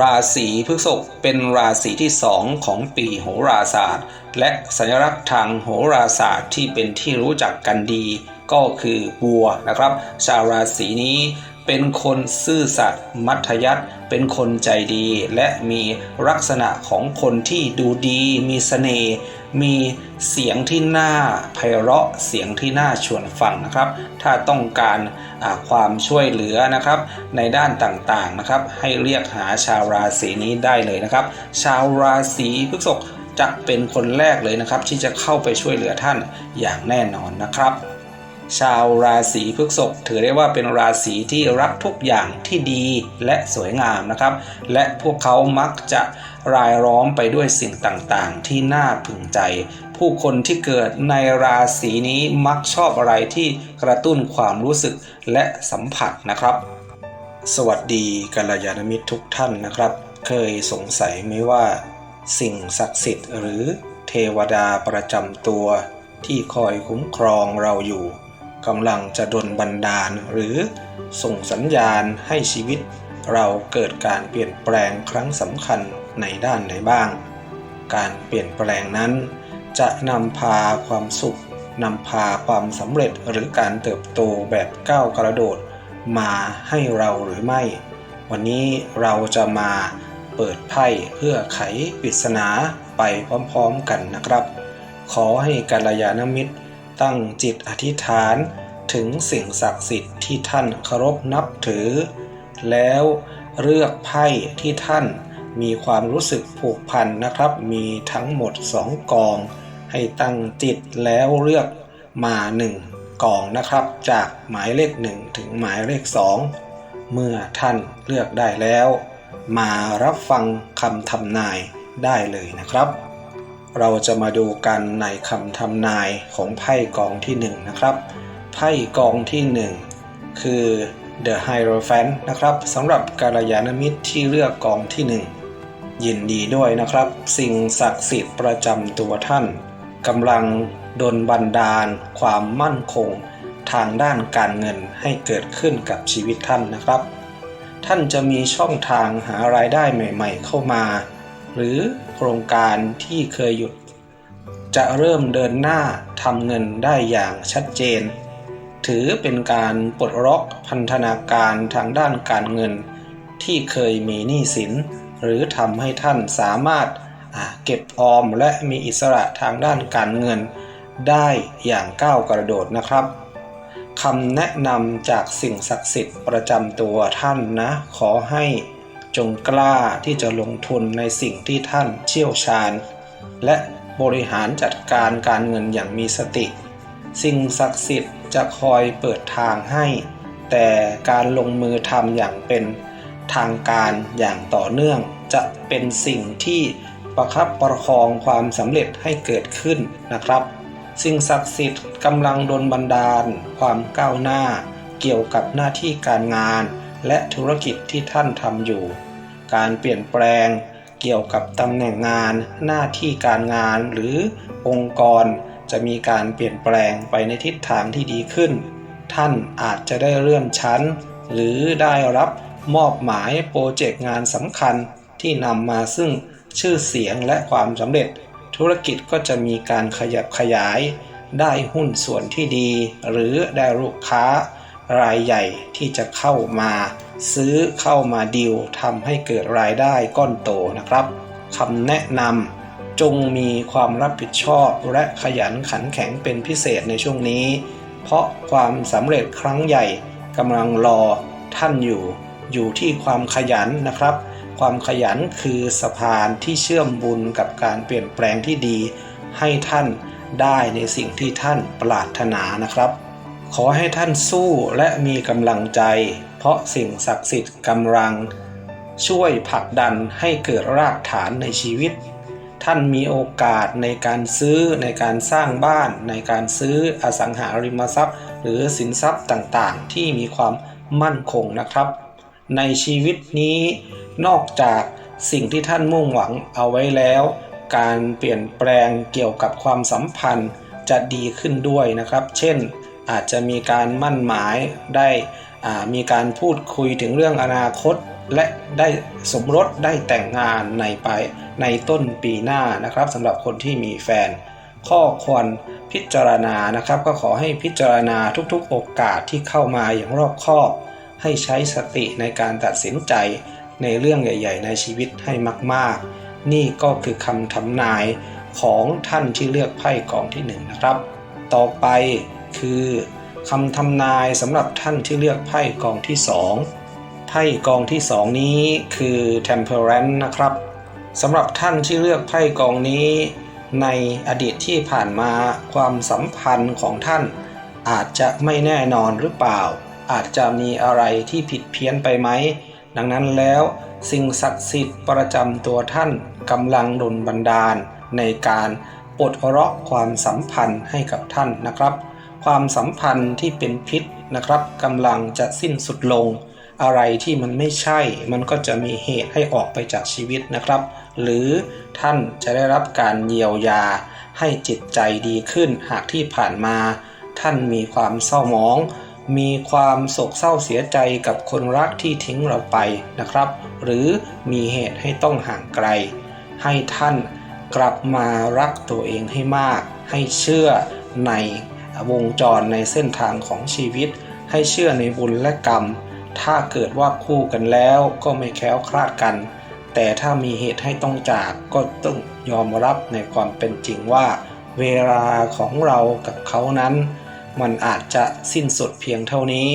ราศีพฤษภเป็นราศีที่สองของปีโหราศาสตร์ และสัญลักษณ์ทางโหราศาสตร์ที่เป็นที่รู้จักกันดี ก็คือบัวนะครับ ชาวราศีนี้ เป็นคนซื่อสัตย์มัธยัติเป็นคนใจดี และมีลักษณะของคนที่ดูดี มีเสน่ห์มีเสียงที่น่าไพเราะเสียงที่น่าชวนฟังนะครับ ถ้าต้องการความช่วยเหลือนะครับ ในด้านต่างๆนะครับ ให้เรียกหาชาวราศีนี้ได้เลยนะครับ ชาวราศีพฤษภจะเป็นคนแรกเลยนะครับ ที่จะเข้าไปช่วยเหลือท่านอย่างแน่นอนนะครับ ชาวราศีพฤษภถือได้ว่าเป็นราศีที่รักทุกอย่างที่ดีและสวยงามนะครับ และพวกเขามักจะรายล้อมไปด้วยสิ่งต่างๆ ที่น่าพึงใจ ผู้คนที่เกิดในราศีนี้มักชอบอะไรที่กระตุ้นความรู้สึกและสัมผัสนะครับ สวัสดีกัลยาณมิตรทุกท่านนะครับ เคยสงสัยไหมว่า สิ่งศักดิ์สิทธิ์หรือเทวดาประจำตัวที่คอยคุ้มครองเราอยู่ กำลังจะดลบันดาลหรือส่งสัญญาณให้ชีวิต เราเกิดการเปลี่ยนแปลงครั้งสำคัญในด้านใดบ้าง การเปลี่ยนแปลงนั้น จะนำพาความสุขนำพาความสำเร็จหรือการเติบโตแบบก้าวกระโดด มาให้เราหรือไม่ วันนี้เราจะมาเปิดไพ่เพื่อไขปริศนาไปพร้อมๆกันนะครับ ขอให้กัลยาณมิตร ตั้งจิตอธิษฐานถึงสิ่งศักดิ์สิทธิ์ที่ท่านเคารพนับถือ แล้วเลือกไพ่ที่ท่านมีความรู้สึกผูกพันนะครับ มีทั้งหมดสองกอง ให้ตั้งจิตแล้วเลือกมาหนึ่งกองนะครับ จากหมายเลขหนึ่งถึงหมายเลขสองเมื่อท่านเลือกได้แล้ว มารับฟังคำทำนายได้เลยนะครับ เราจะมาดูกันในคำทำนายของไพ่กองที่หนึ่งนะครับ ไพ่กองที่หนึ่งคือ The Hierophant นะครับสำหรับกาลยานมิตรที่เลือกกองที่หนึ่งยินดีด้วยนะครับ สิ่งศักดิ์สิทธิ์ประจำตัวท่านกำลังดลบันดาล ความมั่นคง ทางด้านการเงินให้เกิดขึ้นกับชีวิตท่านนะครับ ท่านจะมีช่องทางหารายได้ใหม่ ๆ เข้ามา หรือ รงการที่เคยหยุด จะเริ่มเดินหน้าทำเงินได้อย่างชัดเจน ถือเป็นการปลดล็อกพันธนาการทางด้านการเงิน ที่เคยมีหนี้สิน หรือทำให้ท่านสามารถเก็บออมและมีอิสระทางด้านการเงิน ได้อย่างก้าวกระโดดนะครับคำแนะนำจากสิ่งศักดิ์สิทธิ์ประจำตัวท่านนะ ขอให้ จงกล้าที่จะลงทุนในสิ่งที่ท่านเชี่ยวชาญ และบริหารจัดการการเงินอย่างมีสติ สิ่งศักดิ์สิทธิ์จะคอยเปิดทางให้ แต่การลงมือทำอย่างเป็นทางการอย่างต่อเนื่อง จะเป็นสิ่งที่ประคับประคองความสำเร็จให้เกิดขึ้นนะครับ สิ่งศักดิ์สิทธิ์กำลังดลบันดาล ความก้าวหน้า เกี่ยวกับหน้าที่การงาน และธุรกิจที่ท่านทำอยู่ การเปลี่ยนแปลงเกี่ยวกับตำแหน่งงาน หน้าที่การงานหรือองค์กร จะมีการเปลี่ยนแปลงไปในทิศทางที่ดีขึ้น ท่านอาจจะได้เลื่อนชั้น หรือได้รับมอบหมายโปรเจกต์งานสำคัญที่นำมาซึ่งชื่อเสียงและความสำเร็จ ธุรกิจก็จะมีการขยับขยาย ได้หุ้นส่วนที่ดี หรือได้ลูกค้า รายใหญ่ที่จะเข้ามาซื้อเข้ามาดีลทำให้เกิดรายได้ก้อนโตนะครับคำแนะนำจงมีความรับผิดชอบและขยันขันแข็งเป็นพิเศษในช่วงนี้ เพราะความสำเร็จครั้งใหญ่กำลังรอท่านอยู่ อยู่ที่ความขยันนะครับ ความขยันคือสะพานที่เชื่อมบุญกับการเปลี่ยนแปลงที่ดี ให้ท่านได้ในสิ่งที่ท่านปรารถนานะครับ ขอให้ท่านสู้และมีกำลังใจ เพราะสิ่งศักดิ์สิทธิ์กำลัง ช่วยผลักดันให้เกิดรากฐานในชีวิต ท่านมีโอกาสในการซื้อในการสร้างบ้าน ในการซื้ออสังหาริมทรัพย์ หรือสินทรัพย์ต่างๆ ที่มีความมั่นคงนะครับ ในชีวิตนี้นอกจากสิ่งที่ท่านมุ่งหวังเอาไว้แล้ว การเปลี่ยนแปลงเกี่ยวกับความสัมพันธ์จะดีขึ้นด้วยนะครับ เช่น อาจจะมีการมั่นหมายได้มีการพูดคุยถึงเรื่องอนาคต และได้สมรสได้แต่งงานในปในต้นปีหน้านะครับสำหรับคนที่มีแฟน ข้อควรพิจารณานะครับ ก็ขอให้พิจารณาทุกๆ โอกาสที่เข้ามาอย่างรอบคอบ ให้ใช้สติในการตัดสินใจในเรื่องใหญ่ ๆ ในชีวิตให้มาก ๆ นี่ก็คือคำทำนายของท่านที่เลือกไพ่กองที่หนึ่งนะครับ ต่อไป คือคำทำนายสำหรับท่านที่เลือกไพ่กองที่สองไพ่กองที่สองนี้คือ Temperance นะครับสำหรับท่านที่เลือกไพ่กองนี้ ในอดีตที่ผ่านมาความสัมพันธ์ของท่าน อาจจะไม่แน่นอนหรือเปล่า อาจจะมีอะไรที่ผิดเพี้ยนไปไหม ดังนั้นแล้วสิ่งศักดิ์สิทธิ์ประจำตัวท่านกำลังดลบันดาลในการปลดเคราะความสัมพันธ์ให้กับท่านนะครับ ความสัมพันธ์ที่เป็นพิษนะครับกำลังจะสิ้นสุดลง อะไรที่มันไม่ใช่ มันก็จะมีเหตุให้ออกไปจากชีวิตนะครับ หรือท่านจะได้รับการเยียวยา ให้จิตใจดีขึ้นหากที่ผ่านมา ท่านมีความเศร้าหมอง มีความโศกเศร้าเสียใจกับคนรักที่ทิ้งเราไปนะครับ หรือมีเหตุให้ต้องห่างไกล ให้ท่านกลับมารักตัวเองให้มาก ให้เชื่อใน วงจรในเส้นทางของชีวิต ให้เชื่อในบุญและกรรม ถ้าเกิดว่าคู่กันแล้วก็ไม่แคล้วคลาดกัน แต่ถ้ามีเหตุให้ต้องจากก็ต้องยอมรับในความเป็นจริงว่า เวลาของเรากับเขานั้น มันอาจจะสิ้นสุดเพียงเท่านี้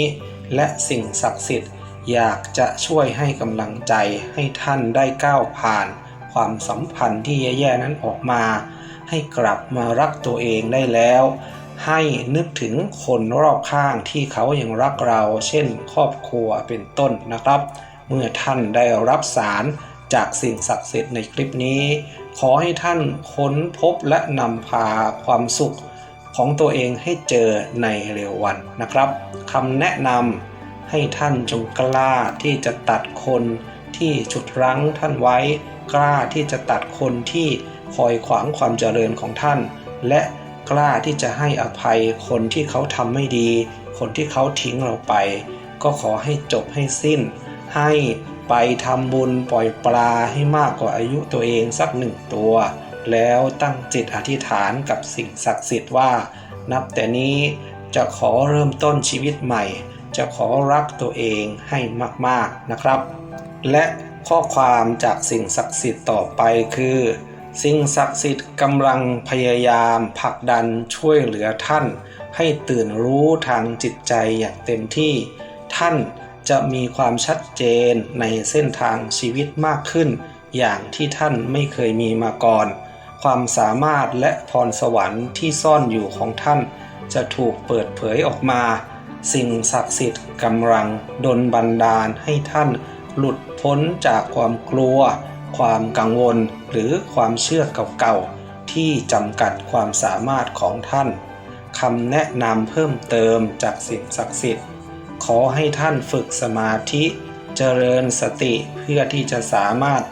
และสิ่งศักดิ์สิทธิ์อยากจะช่วยให้กำลังใจให้ท่านได้ก้าวผ่าน ความสัมพันธ์ที่แย่ๆนั้นออกมา ให้กลับมารักตัวเองได้แล้ว ให้นึกถึงคนรอบข้างที่เขายังรักเรา เช่น ครอบครัวเป็นต้นนะครับ เมื่อท่านได้รับสารจากสิ่งศักดิ์สิทธิ์ในคลิปนี้ ขอให้ท่านค้นพบและนำพาความสุขของตัวเองให้เจอในเร็ววันนะครับคำแนะนำให้ท่านจงกล้าที่จะตัดคนที่ฉุดรั้งท่านไว้ กล้าที่จะตัดคนที่คอยขวางความเจริญของท่าน และ กล้าที่จะให้อภัยคนที่เขาทำไม่ดี คนที่เขาทิ้งเราไป ก็ขอให้จบให้สิ้น ให้ไปทำบุญปล่อยปลาให้มากกว่าอายุตัวเองสักหนึ่งตัว แล้วตั้งจิตอธิษฐานกับสิ่งศักดิ์สิทธิ์ว่า นับแต่นี้จะขอเริ่มต้นชีวิตใหม่ จะขอรักตัวเองให้มากๆนะครับ และข้อความจากสิ่งศักดิ์สิทธิ์ต่อไปคือ สิ่งศักดิ์สิทธิ์กำลังพยายามผลักดันช่วยเหลือท่าน ให้ตื่นรู้ทางจิตใจอย่างเต็มที่ ท่านจะมีความชัดเจนในเส้นทางชีวิตมากขึ้น อย่างที่ท่านไม่เคยมีมาก่อน ความสามารถและพรสวรรค์ที่ซ่อนอยู่ของท่าน จะถูกเปิดเผยออกมา สิ่งศักดิ์สิทธิ์กำลังดลบันดาลให้ท่านหลุดพ้นจากความกลัว ความกังวลหรือความเชื่อเก่าๆที่จำกัดความสามารถของท่านคำแนะนำเพิ่มเติมจากสิ่งศักดิ์สิทธิ์ ขอให้ท่านฝึกสมาธิเจริญสติเพื่อที่จะสามารถ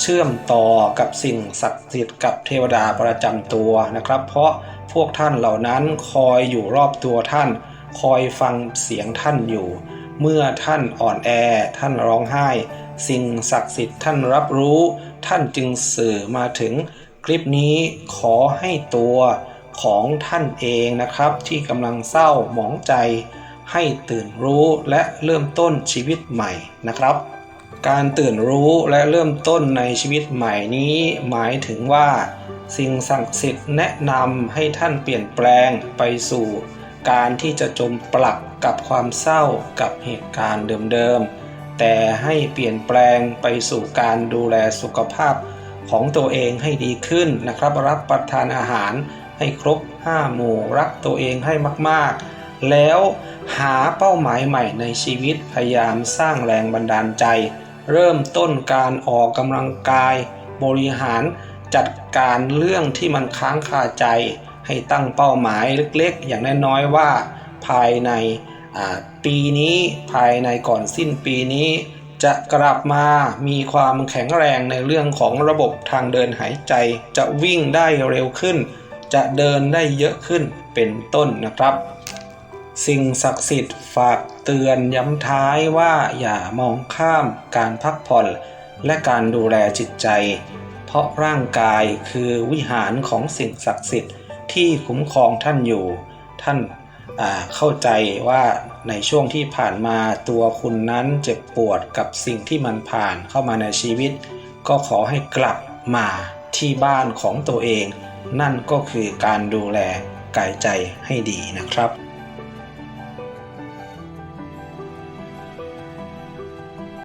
เชื่อมต่อกับสิ่งศักดิ์สิทธิ์กับเทวดาประจำตัวนะครับ เพราะพวกท่านเหล่านั้นคอยอยู่รอบตัวท่าน คอยฟังเสียงท่านอยู่ เมื่อท่านอ่อนแอท่านร้องไห้ สิ่งศักดิ์สิทธิ์ท่านรับรู้ ท่านจึงสื่อมาถึงคลิปนี้ขอให้ตัวของท่านเองนะครับ ที่กำลังเศร้าหมองใจ ให้ตื่นรู้และเริ่มต้นชีวิตใหม่นะครับ การตื่นรู้และเริ่มต้นในชีวิตใหม่นี้ หมายถึงว่า สิ่งศักดิ์สิทธิ์แนะนำให้ท่านเปลี่ยนแปลงไปสู่ การที่จะจมปลักกับความเศร้ากับเหตุการณ์เดิมๆ แต่ให้เปลี่ยนแปลงไปสู่การดูแลสุขภาพของตัวเองให้ดีขึ้นนะครับ รับประทานอาหารให้ครบ 5 หมู่รักตัวเองให้มากๆ แล้วหาเป้าหมายใหม่ในชีวิตพยายามสร้างแรงบันดาลใจ เริ่มต้นการออกกำลังกาย บริหารจัดการเรื่องที่มันค้างคาใจ ให้ตั้งเป้าหมายเล็กๆ อย่างน้อยๆว่า ภายใน ปีนี้ภายในก่อนสิ้นปีนี้ จะกลับมามีความแข็งแรงในเรื่องของระบบทางเดินหายใจ จะวิ่งได้เร็วขึ้น จะเดินได้เยอะขึ้นเป็นต้นนะครับ สิ่งศักดิ์สิทธิ์ฝากเตือนย้ำท้ายว่าอย่ามองข้ามการพักผ่อนและการดูแลจิตใจ เพราะร่างกายคือวิหารของสิ่งศักดิ์สิทธิ์ที่คุ้มครองท่านอยู่ ท่าน เข้าใจว่าในช่วงที่ผ่านมาตัวคุณนั้นเจ็บปวดกับสิ่งที่มันผ่านเข้ามาในชีวิต ก็ขอให้กลับมาที่บ้านของตัวเอง นั่นก็คือการดูแลกายใจให้ดีนะครับ